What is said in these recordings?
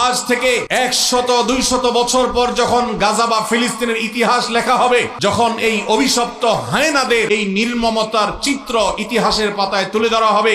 আজ থেকে একশত, দুইশত বছর পর যখন গাজা বা ফিলিস্তিনের ইতিহাস লেখা হবে, যখন এই অভিশপ্ত হায়নাদের এই নির্মমতার চিত্র ইতিহাসের পাতায় তুলে ধরা হবে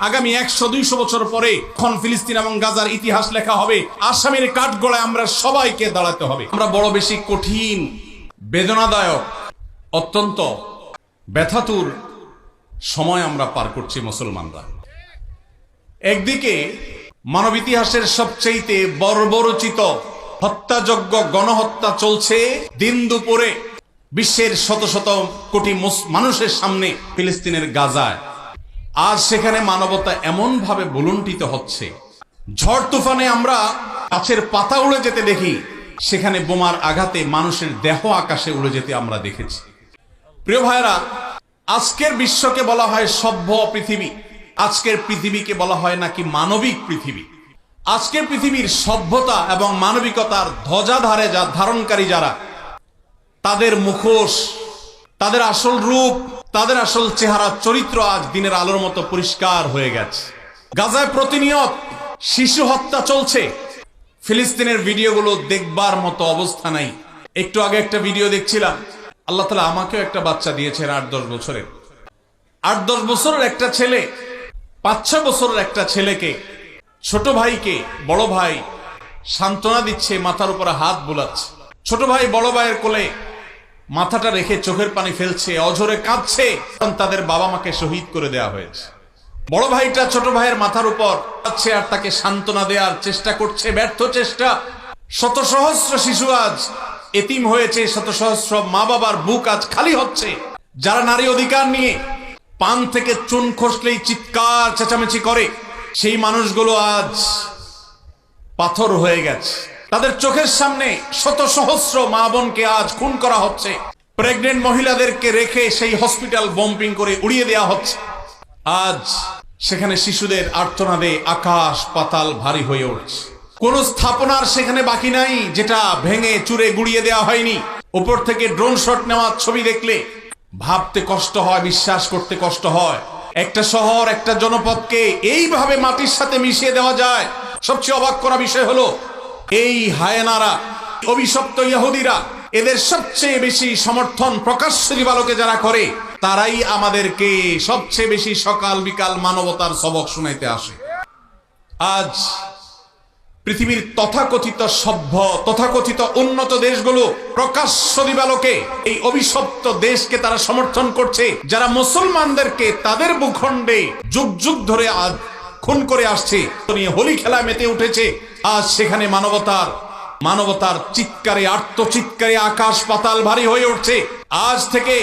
আগামী একশো দুইশো বছর পরে এখন ফিলিস্তিন এবং গাজার ইতিহাস লেখা হবে, আসামের কাঠগড়ায় আমরা সবাইকে দাঁড়াতে হবে। আমরা বড় বেশি কঠিন, বেদনাদায়ক, অত্যন্ত ব্যথাতুর সময় আমরা পার করছি মুসলমানরা। একদিকে মানব ইতিহাসের সবচেয়ে বর্বরচিত হত্যাযজ্ঞ গণহত্যা চলছে দিন দুপুরে বিশ্বের শত শত কোটি মানুষের সামনে ফিলিস্তিনের গাজায়। আজ সেখানে মানবতা এমন ভাবে বুলুন্টিত হচ্ছে। ঝড় তুফানে আমরা গাছের পাতা উড়ে যেতে দেখি, সেখানে বোমার আঘাতে মানুষের দেহ আকাশে উড়ে যেতে আমরা দেখেছি। প্রিয় ভাইরা আজকের বিশ্বকে বলা হয় সভ্য পৃথিবী। আজকের পৃথিবীকে বলা হয় নাকি মানবিক পৃথিবী। আজকের পৃথিবীর সভ্যতা এবং মানবিকতার ধ্বজাধারে যা ধারণকারী যারা, তাদের মুখোশ, তাদের আসল রূপ তাদের আসল চেহারা, চরিত্র আজ দিনের আলোর মতো পরিষ্কার হয়ে গেছে। গাজায় প্রতিনিয়ত শিশু হত্যা চলছে। ফিলিস্তিনের ভিডিওগুলো দেখবার মতো অবস্থা নাই। একটু আগে একটা ভিডিও দেখছিলাম। আল্লাহ তালা আমাকেও একটা বাচ্চা দিয়েছেন আট, দশ বছরের। আট, দশ বছরের একটা ছেলে, পাঁচ, ছ বছরের একটা ছেলেকে, ছোট ভাইকে, বড় ভাই সান্ত্বনা দিচ্ছে, মাথার উপরে হাত বোলাচ্ছে। ছোট ভাই বড় ভাইয়ের কোলে মাথাটা রেখে চোখের পানি ফেলছে, অঝরে কাঁদছে তাদের বাবা মাকে শহীদ করে দেয়া হয়েছে। বড় ভাইটা ছোট ভাইয়ের মাথার উপর আছে আর তাকে সান্ত্বনা দেওয়ার চেষ্টা করছে, ব্যর্থ চেষ্টা। শত সহস্র শিশু আজ এতিম হয়েছে শত সহস্র মা বাবার বুক আজ খালি হচ্ছে। যারা নারী অধিকার নিয়ে পান থেকে চুন খসলেই চিৎকার চেঁচামেচি করে, সেই মানুষগুলো আজ পাথর হয়ে গেছে। তাদের চোখের সামনে শত সহস্র মা বোনকে আজ খুন করা হচ্ছে। প্রেগনেন্ট মহিলাদেরকে রেখে সেই হসপিটাল বম্পিং করে উড়িয়ে দেওয়া হচ্ছে। আজ সেখানে শিশুদের আর্তনাদে আকাশ পাতাল ভারী হয়ে উঠছে। কোন স্থাপনার সেখানে বাকি নাই, যেটা ভেঙে চুরে গুড়িয়ে দেওয়া হয়নি। উপর থেকে ড্রোন শট নেওয়ার ছবি দেখলে ভাবতে কষ্ট হয়, বিশ্বাস করতে কষ্ট হয়। একটা শহর, একটা জনপদকে এইভাবে মাটির সাথে মিশিয়ে দেওয়া যায়। সবচেয়ে অবাক করা বিষয় হলো এই হায়নারা, অভিশপ্ত ইহুদিরা, এদের সবচেয়ে বেশি সমর্থন প্রকাশ্য দিবালোকে যারা করে, তারাই আমাদেরকে সবচেয়ে বেশি সকাল বিকাল মানবতার সবক শুনাইতে আসে। আজ পৃথিবীর তথাকথিত সভ্য, তথাকথিত উন্নত দেশগুলো প্রকাশ্য দিবালোকে, এই অভিশপ্ত দেশকে তারা সমর্থন করছে, যারা মুসলমানদেরকে তাদের ভূখণ্ডে যুগ যুগ ধরে আজ খুন করে আসছে হোলি খেলা মেতে উঠেছে আজ সেখানে মানবতার মানবতার চিৎকারে আত্মচিৎকারে আকাশ পাতাল ভারী হয়ে উঠছে। আজ থেকে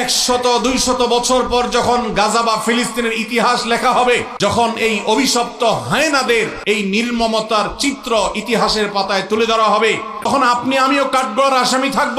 একশত, দুইশত বছর পর যখন গাজা বা ফিলিস্তিনের ইতিহাস লেখা হবে, যখন এই অভিশপ্ত হায়নাদের এই নির্মমতার চিত্র ইতিহাসের পাতায় তুলে ধরা হবে, তখন আপনি, আমিও কাঠগড়ার আসামি থাকব।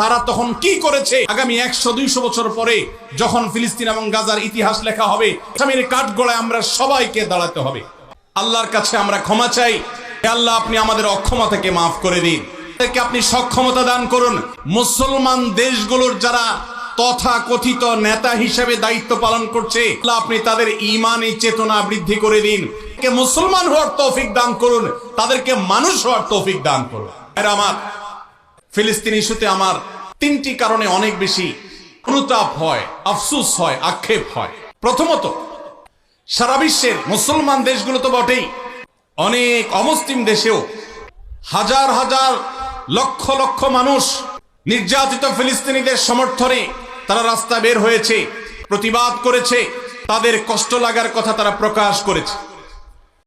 তারা তখন কি করেছে? আগামী একশো, দুইশো বছর পরে যখন ফিলিস্তিন এবং গাজার ইতিহাস লেখা হবে আসামের কাঠগড়ায় আমরা সবাইকে দাঁড়াতে হবে। আল্লাহর কাছে আমরা ক্ষমা চাই। আল্লাহ, আপনি আমাদের অক্ষমতাকে মাফ করে দিন। আপনি সক্ষমতা দান করুন। মুসলমান দেশগুলোর যারা তথা কথিত নেতা হিসেবে দায়িত্ব পালন করছে আপনি তাদের ইমানি চেতনা বৃদ্ধি করে দিন। মুসলমান হওয়ার তৌফিক দান করুন। তাদেরকে মানুষ হওয়ার তৌফিক দান করুন। আমার ফিলিস্তিন ইস্যুতে আমার তিনটি কারণে অনেক বেশি অনুতাপ হয়, আফসুস হয়, আক্ষেপ হয়। প্রথমত, সারা বিশ্বের মুসলমান দেশগুলো তো বটেই। অনেক অমুসলিম দেশেও হাজার হাজার লক্ষ লক্ষ মানুষ নির্যাতিত ফিলিস্তিনিদের সমর্থনে তারা রাস্তা বের হয়েছে, প্রতিবাদ করেছে, তাদের কষ্ট লাগার কথা তারা প্রকাশ করেছে।